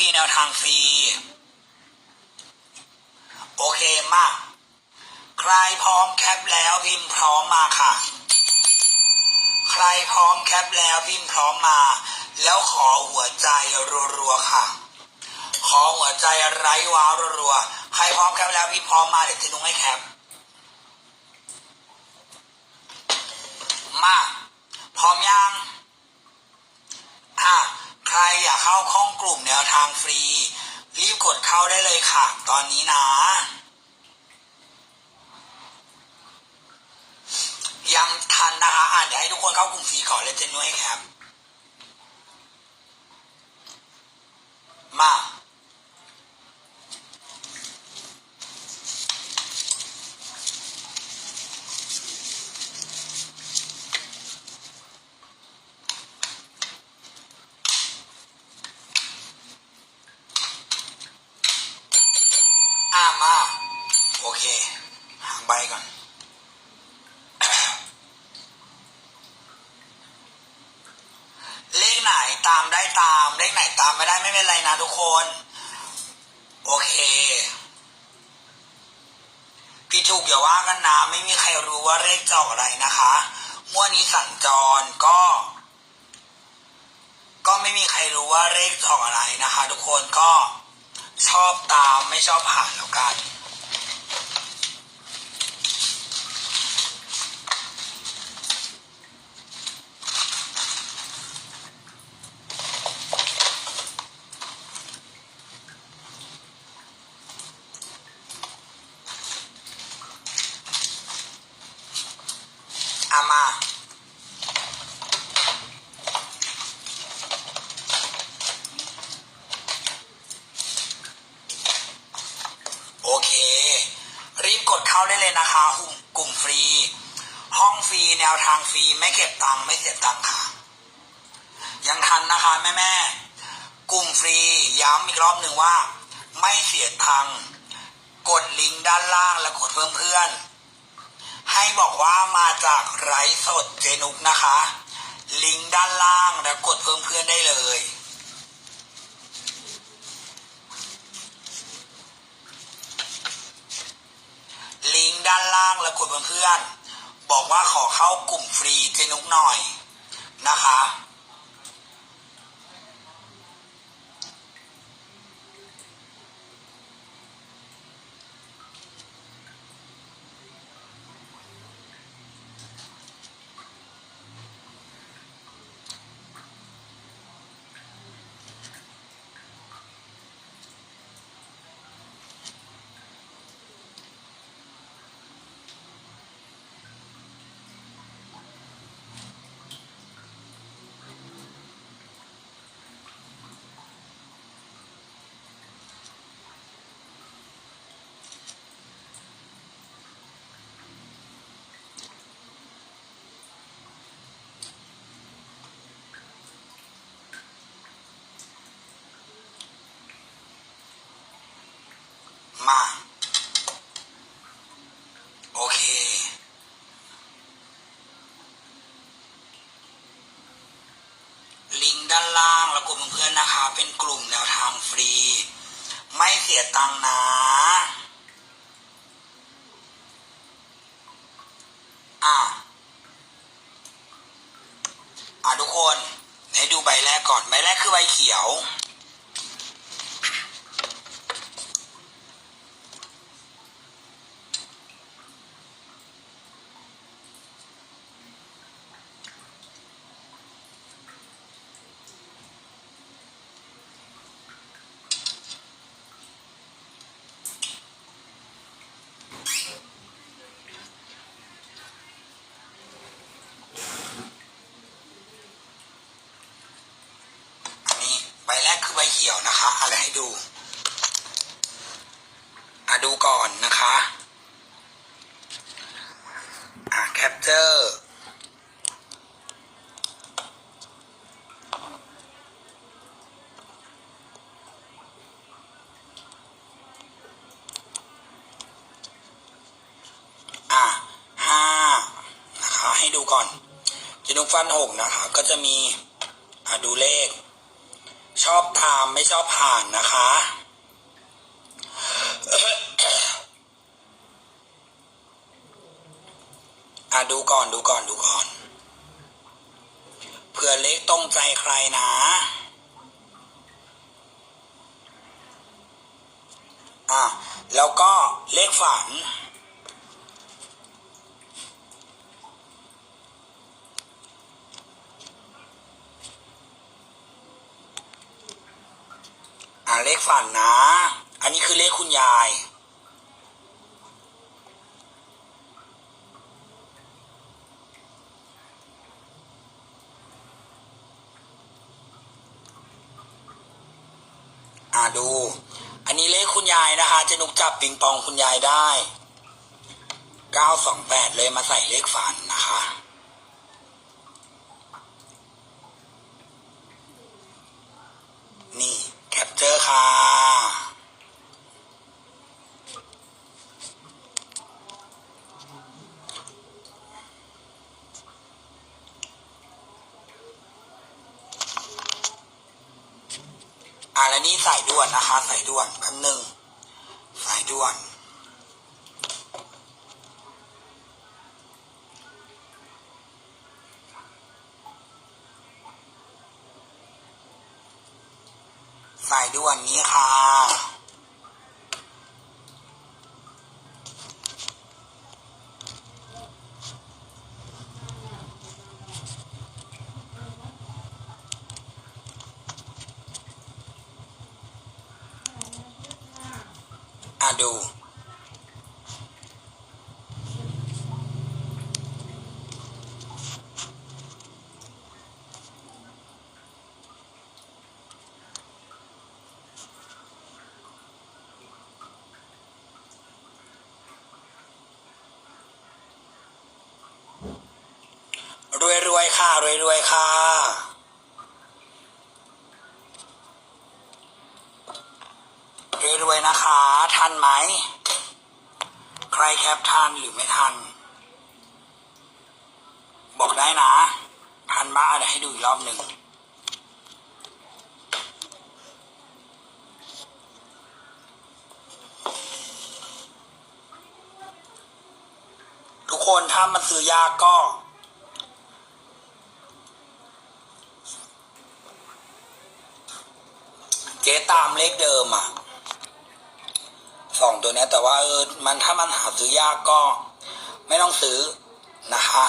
รีแนวทางฟรี โอเคมาก ใครพร้อมแคปแล้วพิมพ์พร้อมมาค่ะ ใครพร้อมแคปแล้วพิมพ์พร้อมมา แล้วขอหัวใจรัวๆค่ะ ขอหัวใจไร้ว้าวรัวๆใครพร้อมแคปแล้วพี่พร้อมมาเดี๋ยวจะนุ้งให้แคปมาพร้อมยังอะ ใครอยากเข้าข้องกลุ่มแนวทางฟรี รีบกดเข้าได้เลยค่ะ ตอนนี้นะ ยังทันนะคะอ่านเดี๋ยวให้ทุกคนเข้ากลุ่มฟรีก่อนเลยเจนนุ้ยครับมา โอเค หางใบก่อน เลขไหนตามได้ตาม เลขไหนตามไม่ได้ไม่เป็นไรนะทุกคน โอเคพี่ถูกอย่าว่ากันนะไม่มีใครรู้ว่าเลขจะออกอะไรนะคะงวดนี้สัญจรก็ ก็ไม่มีใครรู้ว่าเลขจะออกอะไรนะคะ ทุกคนก็ชอบตามไม่ชอบผ่านแล้วกัน มา โอเค รีบกดเข้าได้เลยนะคะหุ่มกลุ่มฟรี ห้องฟรีแนวทางฟรีไม่เก็บตังค์ไม่เสียตังค์ค่ะ ยังทันนะคะแม่แม่กลุ่มฟรีย้ำอีกรอบหนึ่งว่า ไม่เสียตังค์กดลิงก์ด้านล่างแล้วกดเพิ่มเพื่อน ให้บอกว่ามาจากไร้สดเจนุกนะคะ ลิงก์ด้านล่างแล้วกดเพิ่มเพื่อนได้เลย ลิงก์ด้านล่างแล้วกดเพิ่มเพื่อน บอกว่าขอเข้ากลุ่มฟรีเจนุกหน่อยนะคะ มา โอเค ลิงก์ด้านล่างแล้วกลุ่มเพื่อนนะคะ เป็นกลุ่มแนวทางฟรี ไม่เสียตังค์นะอะอะทุกคน ให้ดูใบแรกก่อน ใบแรกคือใบเขียว อันนี้ใบแรกคือใบเขี ยวนะคะ อะไรให้ดูอะดูก่อนนะคะอะแคปเจอร์อะห้านะคะให้ดูก่อนจะนุกฟันหกนะคะ ก็จะมีอะดูเลข ชอบตามไม่ชอบผ่านนะคะ อะดูก่อนดูก่อนดูก่อนเผื่อเลขตรงใจใครนะ อะแล้วก็เลขฝัน เลขฝันนะ อันนี้คือเลขคุณยาย อ่าดู อันนี้เลขคุณยายนะคะ จะนุกจับปิงปองคุณยายได้ 928 เลยมาใส่เลขฝันนะคะ นี่ แคปเจอร์ค่ะ อ่าแล้วนี่สายด่วนนะคะสายด่วนแป๊บหนึ่งสายด่วนสายด่วนนี้ค่ะ ดู รวยรวยค่ะ รวยรวยค่ะ รวยรวยๆนะคะ ทั นไหม ใครแคปทันหรือไม่ทัน บอกได้นะ ทันบ้าเดี๋ยวให้ดูอีกรอบหนึ่งทุกคนถ้ามันซื้อยากก็เจ๊ตามเลขเดิมอะ สองตัวเนี้ยแต่ว่าเออมันถ้ามันหาซื้อยากก็ไม่ต้องซื้อนะคะ